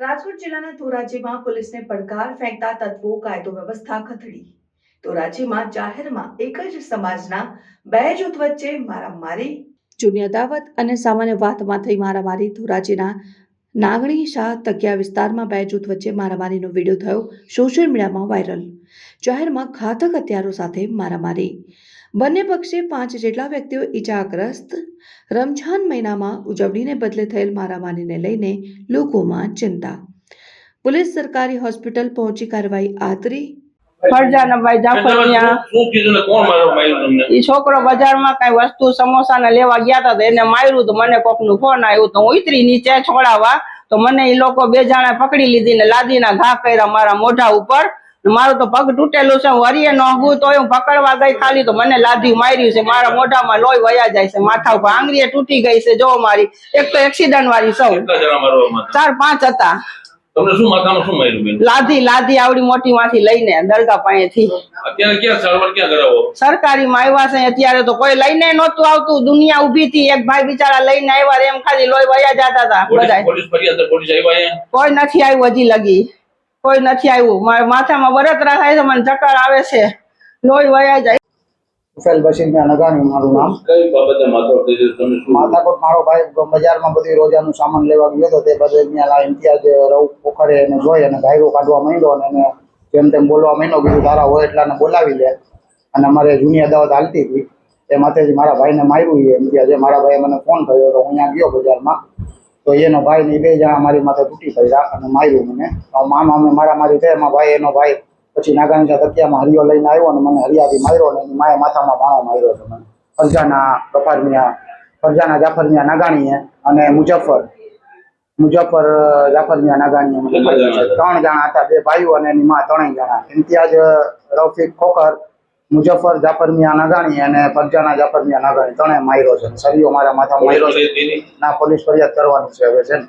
રાજકોટ જિલ્લાના ધોરાજીમાં પોલીસને પડકાર ફેંકતા તત્વો કાયદો વ્યવસ્થા ખથડી. ધોરાજીમાં જાહેરમાં એક જ સમાજના બે જૂથ વચ્ચે મારામારી. જૂની અદાવત અને સામાન્ય વાતમાં થઈ મારામારી ધોરાજીના નાગણી શાહ તકિયા વિસ્તારમાં બે જૂથ વચ્ચે મારામારીનો વીડિયો થયો. સોશિયલ મીડિયામાં વાયરલ. જાહેરમાં ઘાતક હથિયારો સાથે મારામારી. બંને પક્ષે પાંચ જેટલા વ્યક્તિઓ ઈજાગ્રસ્ત. રમઝાન મહિનામાં ઉજવણીને બદલે થયેલ મારામારીને લઈને લોકોમાં ચિંતા. પોલીસ સરકારી હોસ્પિટલ પહોંચી કાર્યવાહી આદરી. ફરજાનભાઈ જાફરિયા શું કીધું ને કોણ મારો માર્યું તમને? ઈ છોકરો બજારમાં કઈ વસ્તુ સમોસા ને લેવા ગયા હતા એને માર્યું તો મને કોકનું ફોન આવ્યું તો હું ઉતરી નીચે છોડાવવા. તો મને ઈ લોકો બે જણા પકડી લીધી ને લાદીના ઘા કર્યા મારા મોઢા ઉપર. મારું તો પગ તૂટેલું છે હું હરીએ નો હગું તો હું પકડવા ગઈ ખાલી તો મને લાદી માર્યું છે મારા મોઢામાં લોહી વયા જાય છે માથા ઉપર આંગળીએ તૂટી ગઈ છે જો મારી. એક તો એક્સિડન્ટ વાળી સૌ? ચાર પાંચ હતા. તમને શું માથામાં શું માર્યું બેન? લાધી લાધી આવડી મોટી માંથી લઈને દરગાહ પાસેથી. અત્યારે ક્યાં સારવાર ક્યાં કરાવો? સરકારી માં આવ્યા છે અત્યારે તો કોઈ લઈને નહોતું આવતું. દુનિયા ઊભી હતી એક ભાઈ બિચારા લઈને આવ્યા એમ ખાલી લોહી વયા જતા હતા બધા પોલીસ ફરિયાદ પોલીસ આવ્યા કોઈ નથી આવ્યું હજી લગી. કોઈ નથી આવ્યું. માથામાં બળતરા થાય છે મને ચક્કર આવે છે. લોહી વયા જાય. હુસેન બશીર ત્યાં નગાણી મારું નામ. કઈ બાબતે માથાકૂટ થઈ છે? શું માથાકોટ મારો ભાઈ બજારમાં બધી રોજાનું સામાન લેવા ગયો હતો તે બધે ત્યાં ઇમ્તિયાજ રવ પોખરે એને જોઈ અને ગાયરો કાઢવા માંડ્યો અને એને જેમ તેમ બોલવા માંડ્યો કીધું તારા હોય એટલાને બોલાવી લે. અને અમારે જૂની અદાવત હાલતી હતી. એ માથેથી મારા ભાઈને માર્યું એ ઇમ્તિયાજે મારા ભાઈએ મને ફોન કર્યો તો હું અહીંયા ગયો બજારમાં. તો એનો ભાઈ ને બે જણા મારી માથે તૂટી પડ્યા અને માર્યું મને. મામા અમે મારા મારી થઈ એમાં ભાઈ એનો ભાઈ પછી નાગાની તકિયામાં હરિયો લઈને આવ્યો અને મને હરિયાથી માર્યો અને એની માએ માથામાં ભાણો માર્યો છે મને. ફરજાના ગફારમિયા ફરજાના જાફરમિયા નાગાણીએ અને મુજફ્ફર મુજફ્ફર અ, જાફરમિયા નાગાણીએ મને હતા? ત્રણ જણા હતા બે ભાઈઓ અને એની માં ત્રણેય જણા. ઇમ્તિયાજ રૌફિક ખોખર મુજફ્ફર જાફરમિયા નાગાણી અને ફરજાના જાફરમિયા નાગાણી ત્રણેય માર્યો છે. સરિયો મારા માથામાં માર્યો છે. ના પોલીસ ફરિયાદ કરવાની છે હવે છે ને.